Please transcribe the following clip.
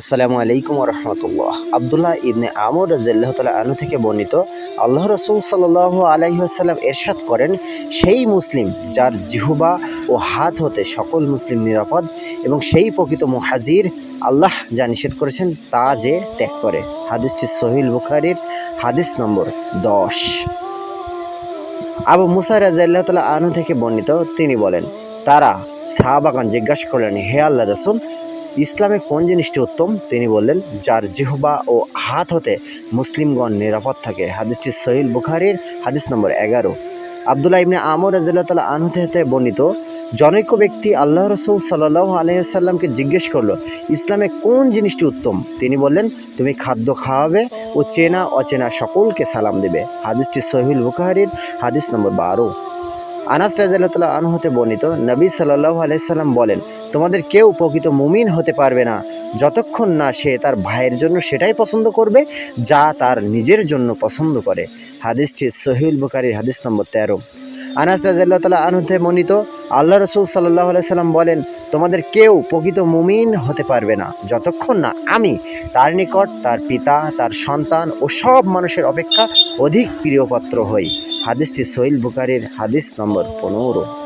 আসসালামু আলাইকুম রহমতুল্লাহ আবদুল্লাহ ইবনে আমর রাজিল্লাহ আনু থেকে বর্ণিত, আল্লাহ রসুল সাল্লাহ আলাইসাল্লাম এরশাদ করেন, সেই মুসলিম যার জিহুবা ও হাত হতে সকল মুসলিম নিরাপদ এবং সেই প্রকৃত মুহাজির আল্লাহ যা নিষেধ করেছেন তা যে ত্যাগ করে। হাদিসটি সহিল বুখারির হাদিস নম্বর দশ। আবু মুসা রাজিয়াল্লাহ তালা আনু থেকে বর্ণিত, তিনি বলেন, তারা সাহাবাগান জিজ্ঞাসা করলেন, হে আল্লাহ রসুল ইসলামে কোন জিনিসটি উত্তম? তিনি বললেন, যার জিহবা ও হাত হতে মুসলিমগণ নিরাপদ থাকে। হাদিসটি সহিল বুখারির হাদিস নম্বর এগারো। আবদুল্লাহ ইবনে আমর রাজিল্লাহ তালা আনহতে হতে বর্ণিত, জনৈক ব্যক্তি আল্লাহ রসুল সাল্লাহ আলহিহাল্লামকে জিজ্ঞেস করল, ইসলামে কোন জিনিসটি উত্তম? তিনি বললেন, তুমি খাদ্য খাওয়াবে ও চেনা অচেনা সকলকে সালাম দেবে। হাদিসটি সহিল বুখারির হাদিস নম্বর বারো। আনাস রাজাল্লাহ আনু হতে বর্ণিত, নবী সাল্লাহ আলাইসাল্লাম বলেন, তোমাদের কেউ প্রকৃত মুমিন হতে পারবে না। যতক্ষণ না সে তার ভাইয়ের জন্য সেটাই পছন্দ করবে, যা তার নিজের জন্য পছন্দ করে। হাদিসটি সহিউল বুকারির হাদিস নম্বর তেরো। আনাস রাজাল্লাহ তালা আনহতে বর্ণিত আল্লাহ রসুল সাল্লাহ আলাইসাল্লাম বলেন, তোমাদের কেউ প্রকৃত মুমিন হতে পারবে না। যতক্ষণ না আমি তার নিকট, তার পিতা, তার সন্তান ও সব মানুষের অপেক্ষা অধিক প্রিয়পাত্র হই। হাদিসটি সহিল বুকারের হাদিস নম্বর পনেরো।